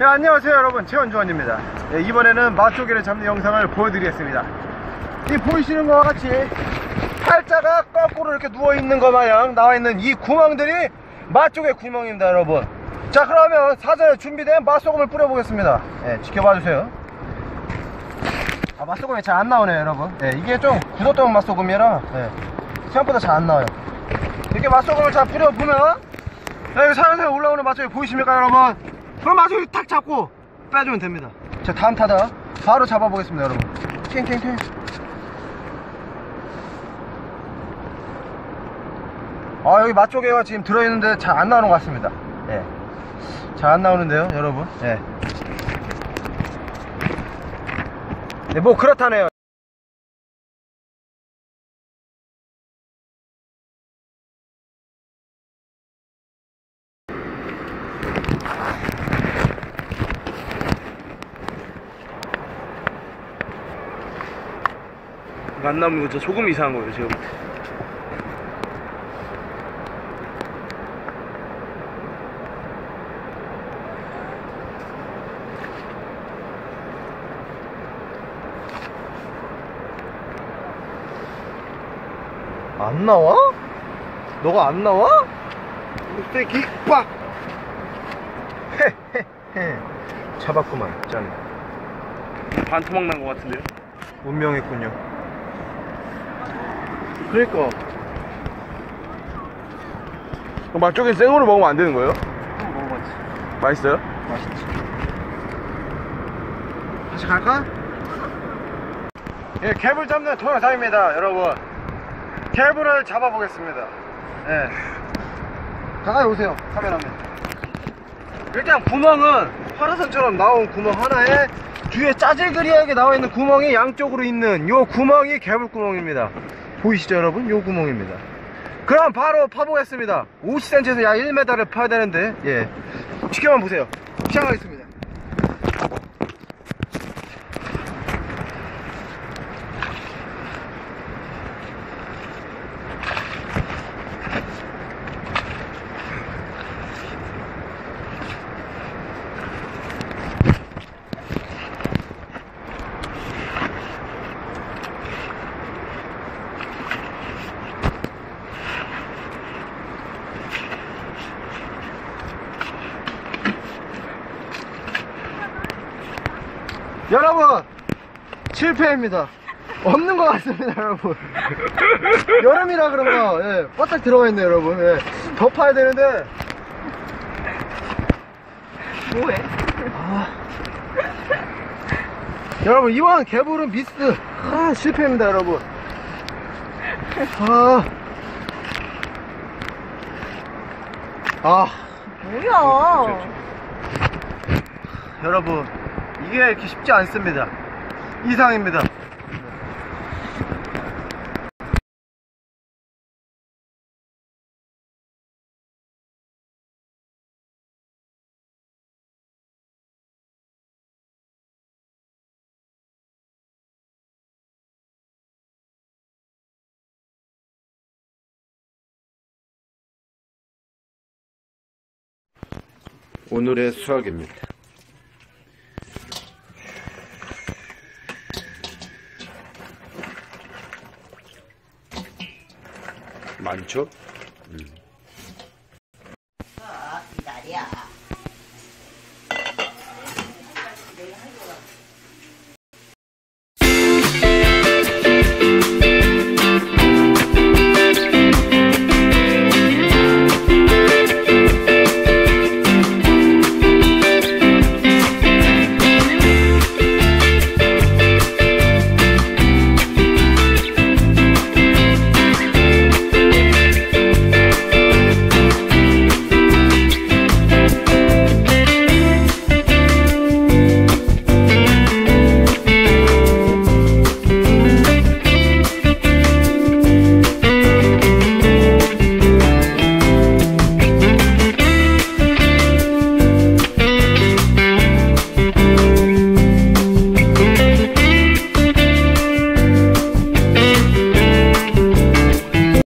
네, 안녕하세요 여러분. 최원주원입니다. 네, 이번에는 맛조개를 잡는 영상을 보여드리겠습니다. 이 보이시는 것과 같이 팔자가 거꾸로 이렇게 누워있는 것 마냥 나와있는 이 구멍들이 맛조개 구멍입니다 여러분. 자 그러면 사전에 준비된 맛소금을 뿌려보겠습니다. 네, 지켜봐주세요. 아 맛소금이 잘 안 나오네요 여러분. 네, 이게 좀 굳었던 맛소금이라 네, 생각보다 잘 안 나와요. 이렇게 맛소금을 잘 뿌려보면 자, 여기 살살살 올라오는 맛조개 보이십니까 여러분 그럼 맛조개 탁 잡고 빼주면 됩니다. 자 다음 타다. 바로 잡아보겠습니다 여러분. 캥캥캥 아 여기 맛조개가 지금 들어있는데 잘 안 나오는 것 같습니다. 예. 잘 안 나오는데요 여러분? 예. 네, 뭐 그렇다네요 안 나오는 거 진짜 조금 이상한 거예요 지금 안 나와? 너가 안 나와? 떼기 빡! 헤헤헤 잡았구만 짠 반토막 난거 같은데요 운명했군요 그러니까. 그럼 맛조개 생으로 먹으면 안 되는 거예요? 한번 먹어봤지 맛있어요? 맛있지. 다시 갈까? 예, 개불 잡는 동영상입니다 여러분. 개불을 잡아보겠습니다. 예. 가까이 오세요 카메라맨. 일단 구멍은 화라선처럼 나온 구멍 하나에 뒤에 짜질그리하게 나와 있는 구멍이 양쪽으로 있는 요 구멍이 개불 구멍입니다 보이시죠 여러분? 요 구멍입니다. 그럼 바로 파보겠습니다. 50cm에서 약 1m를 파야 되는데 예. 지켜만 보세요. 시작하겠습니다 여러분 실패입니다. 없는 것 같습니다 여러분. 여름이라 그런가 예, 바짝 들어가 있네요 여러분. 예, 더 파야 되는데. 뭐해? 아. 여러분 이번 개불은 미스. 아 실패입니다 여러분. 아, 아. 뭐야? 여러분 이게 이렇게 쉽지 않습니다 이상입니다 오늘의 수학입니다. 많죠? 음.